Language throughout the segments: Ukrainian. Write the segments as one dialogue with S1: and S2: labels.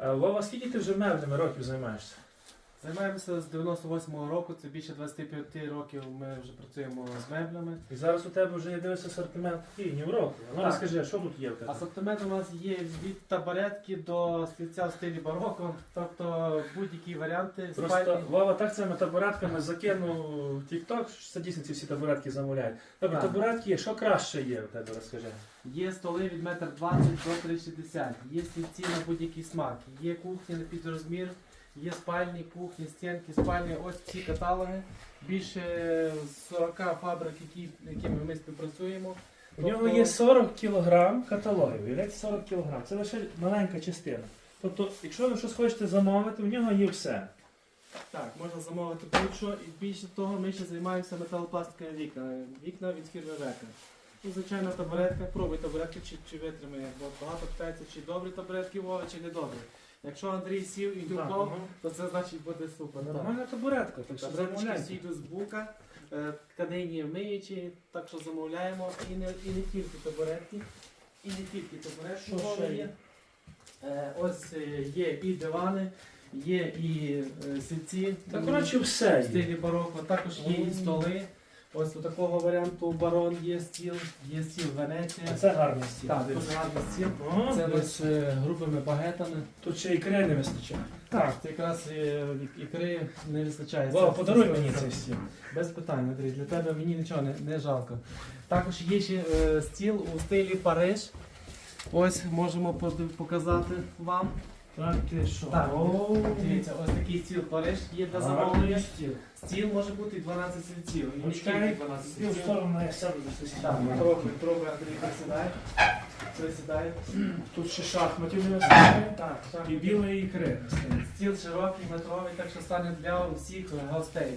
S1: Е, Вова, скільки ти вже меблями років займаєшся?
S2: Займаємося з 98-го року, це більше 25 років ми вже працюємо з меблями.
S1: І зараз у тебе вже є дивишся асортимент такий, ні в року. Ну
S2: Так.
S1: розкажи, що тут є в тебе?
S2: Асортимент у нас є від табуретки до стільця в стилі бароко, тобто будь-які варіанти
S1: Просто
S2: спальні.
S1: Вова так цими табуретками закинув в TikTok, що це дійсно ці всі табуретки замовляють.
S2: Так.
S1: табуретки є, що краще є у тебе, розкажи.
S2: Є столи від 1,20 до 3,60, є стільці на будь-який смак, є кухні на підрозмір, є спальні, кухні, стінки, спальні. Ось ці каталоги. Більше 40 фабрик, які, якими ми співпрацюємо.
S1: У нього
S2: Тобто-
S1: є 40 кілограм каталогів. Уявляєте, 40 кілограм. Це лише маленька частина. Тобто, якщо ви щось хочете замовити, у нього є все.
S2: Так, можна замовити будь-що і більше того, ми ще займаємося металопластиковими вікна. Вікна від фірми Века. Ну, звичайно, табуретка, пробуй табуретки, чи, чи витримає. Бо багато питається, чи добрі табуретки Вова, чи не добрі. Якщо Андрій сів і
S1: ну,
S2: то це значить буде супер.
S1: Нормальна табуретка, так що замовляйте.
S2: всі йдуть з бука, е, тканині вмиючі, так що замовляємо. І не, і не тільки табуретки, і не тільки табуретки
S1: Що ще
S2: є.
S1: є?
S2: Е, Ось е, є і дивани, є і е, сільці.
S1: Та коротше все
S2: В
S1: є.
S2: стилі бароко, також є і столи. Ось у такого варіанту барон є стіл, є стіл Венеція.
S1: А Це гарний стіл.
S2: Так, дуже гарний стіл.
S1: О,
S2: Це ось е, грубими багетами.
S1: Тут ще ікри не вистачає.
S2: Так, це якраз е, ікри не вистачає. Це-
S1: подаруй
S2: це-
S1: мені
S2: це-
S1: цей стіл.
S2: Без питань, Андрій, для тебе мені нічого не, не жалко. Також є ще е, стіл у стилі Париж. Ось можемо показати вам.
S1: Так, ти що?
S2: Так, Дивіться, ось такий стіл Париж є для замовлення.
S1: стіл.
S2: Стіл може бути і 12 стільців. І не тільки 12
S1: стіл в сторону я сяду до
S2: Так, трохи, трохи Андрій, присідає. Присідає.
S1: Тут ще шахматів не вистачає.
S2: Так, так.
S1: І білої ікри.
S2: Стіл широкий, метровий, так що стане для усіх гостей.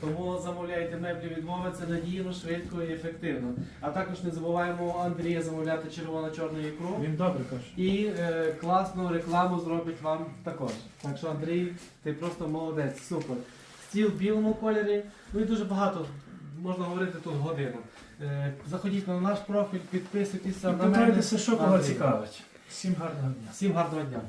S2: Тому замовляйте меблі від Вови, це надійно, швидко і ефективно. А також не забуваємо Андрія замовляти червоно-чорну ікру.
S1: Він добре каже.
S2: І е, класну рекламу зробить вам також. Так що, Андрій, ти просто молодець, супер. Стіл в білому кольорі, ну і дуже багато, можна говорити тут годину. Е, заходіть на наш профіль, підписуйтеся на мене.
S1: Що кого цікавить. Всім гарного дня.
S2: Всім гарного дня.